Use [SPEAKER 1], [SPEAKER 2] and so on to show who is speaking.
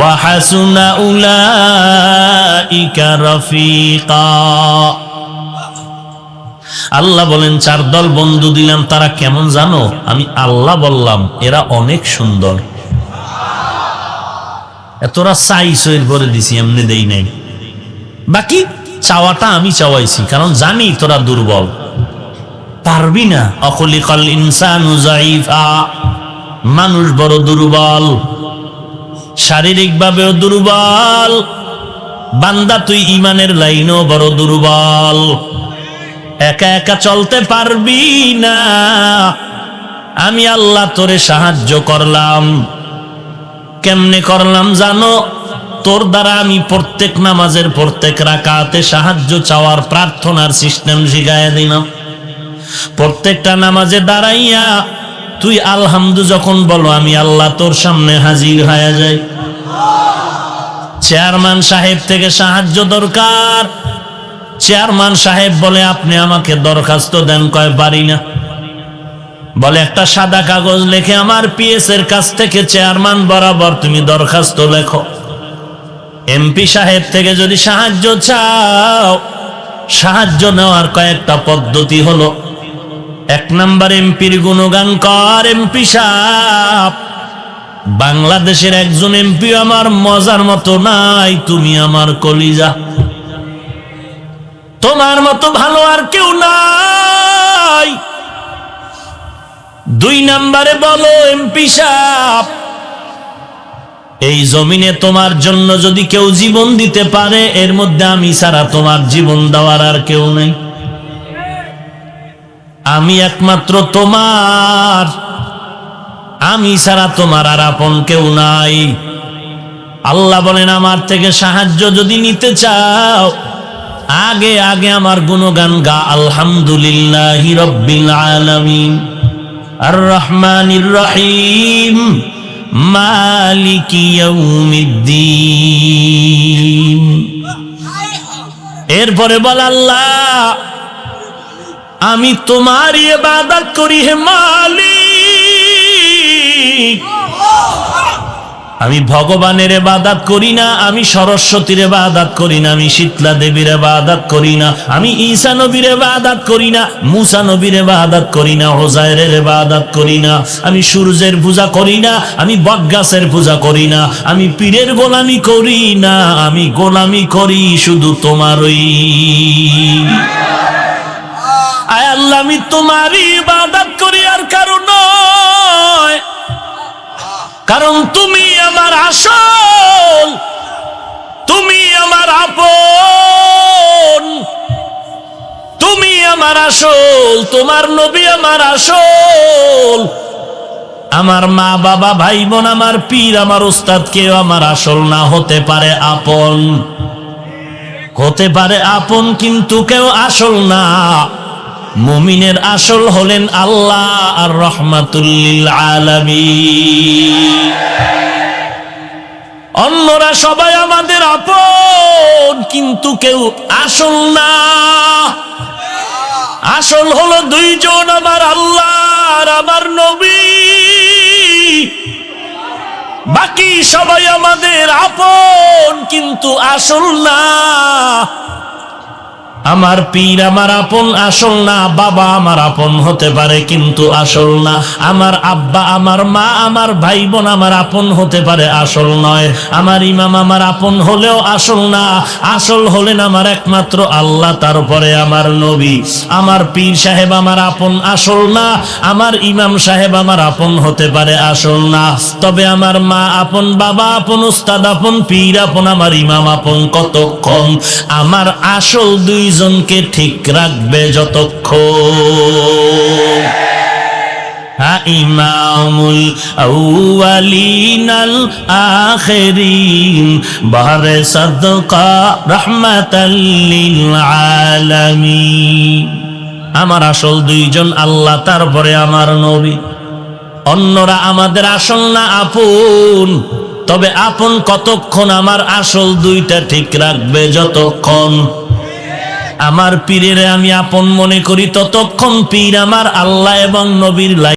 [SPEAKER 1] وحسن أولئك رفيقا আল্লাহ বলেন চার দল বন্ধু দিলাম তারা কেমন জানো আমি আল্লাহ বললাম এরা অনেক সুন্দর এতরা চাইছো এরপরে দিছি এমনি দেই নাই বাকি চাওয়াটা আমি চাওয়াইছি কারণ জানি তোরা দুর্বল পারবি না অকলিকল ইনসান মানুষ বড় দুর্বল শারীরিক ভাবেও দুর্বল। বান্দা, তুই ইমানের লাইনও বড় দুর্বল। একা একা চলতে পারবি না। আমি আল্লাহ তোরে সাহায্য করলাম। কেমনে করলাম জানো? তোর দ্বারা আমি প্রত্যেক নামাজের প্রত্যেক রাকাতে সাহায্য চাওয়ার প্রার্থনার সিস্টেম শিখাইয়া দিলাম। প্রত্যেকটা নামাজে দাঁড়াইয়া তুই আলহামদু যখন বলো, আমি আল্লাহ তোর সামনে হাজির হয়ে যাই। চেয়ারম্যান সাহেব থেকে সাহায্য দরকার। চেয়ারম্যান সাহেব বলে, আপনি আমাকে দরখাস্ত দেন। কয়, পারি না। বলে, একটা সাদা কাগজ লেখে আমার পিএস এর কাছ থেকে চেয়ারম্যান বরাবর তুমি দরখাস্ত লেখো। এমপি সাহেব থেকে যদি সাহায্য চাও, সাহায্য নেওয়ার কয়েকটা পদ্ধতি হলো। এক নাম্বার, এমপির গুণগান কর। এমপি সাহেব বাংলাদেশের একজন এমপি আমার মজার মতো নাই, তুমি আমার কলিজা। তোমার মতো ভালো আর কেউ নাই। দুই নাম্বারে বলো এমপি সাহেব, এই জমিনে তোমার জন্য যদি কেউ জীবন দিতে পারে, এর মধ্যে আমি ছাড়া তোমার জীবন দেওয়ার আর কেউ নেই। আমি একমাত্র তোমার আমি ছাড়া তোমার আর আপন কেউ নাই। আল্লাহ বলেন, আমার থেকে সাহায্য যদি নিতে চাও, আগে আগে আমার গুণগান গা, আলহামদুলিল্লাহ রব্বিল আলামিন। আর রহমানির রহিম মালিকি ইয়াউমিদ্দিন। এরপরে বল, আল্লাহ, আমি তোমার ইবাদত করি, হে মালিক। আমি ভগবানের বাদাত করি না, আমি সরস্বতীর বাদাত করি না, আমি শীতলা দেবীর বাদাত করি না, আমি ঈসা নবীর বাদাত করি না, মুসা নবীর বাদাত করি না হোজায়ের বাদাত করি না, আমি সূর্যের পূজা করি না, আমি বটগাছের পূজা করি না, আমি পীরের গোলামি করি না, আমি গোলামি করি শুধু তোমারই। আয় আল্লাহ, আমি তোমারই ইবাদত করি কারণ তুমি আমার আসল, তুমি আমার আপন। তুমি আমার আসল, তোমার নবী আমার আসল। আমার মা বাবা ভাই বোন আমার পীর, আমার ওস্তাদ, কেউ আমার আসল না, হতে পারে আপন। হতে পারে আপন, কিন্তু কেউ আসল না। মুমিনের আসল হলেন আল্লাহ আর রহমাতুল্লিল আলমী অন্যরা সবাই আমাদের আপন, কিন্তু কেউ আসল না। আসল হলো দুইজন আমার আল্লাহ আর আমার নবী। বাকি সবাই আমাদের আপন, কিন্তু আসল না। আমার পীর আমার আপন, আসল না, বাবা আমার আপন হতে পারে কিন্তু আসল না। আমার আব্বা, আমার মা, আমার ভাই বোন আমার আপন হতে পারে, আসল নয়। আমার ইমাম আমার আপন হলেও আসল না। আসল হলেন আমার একমাত্র আল্লাহ, তারপরে আমার নবী। আমার পীর সাহেব আমার আপন, আসল না। আমার ইমাম সাহেব আমার আপন হতে পারে, আসল না। তবে আমার মা আপন, বাবা আপন, উস্তাদ আপন, পীর আপন, আমার ইমাম আপন কতক্ষণ? আমার আসল দুইজনকে ঠিক রাখবে যতক্ষণ। হা ইমামুল আউয়ালিনাল আখিরিন বারে সাদকা রাহমাতাল লিল আমার আসল দুইজন আল্লাহ, তারপরে আমার নবী। অন্যরা আমাদের আসল না আপন। তবে আপন কতক্ষণ আমার আসল দুইটা ঠিক রাখবে যতক্ষণ? আমার পীরের আমি আপন মনে করি ততক্ষণ পীর আমার আল্লাহ এবং নবীর লাই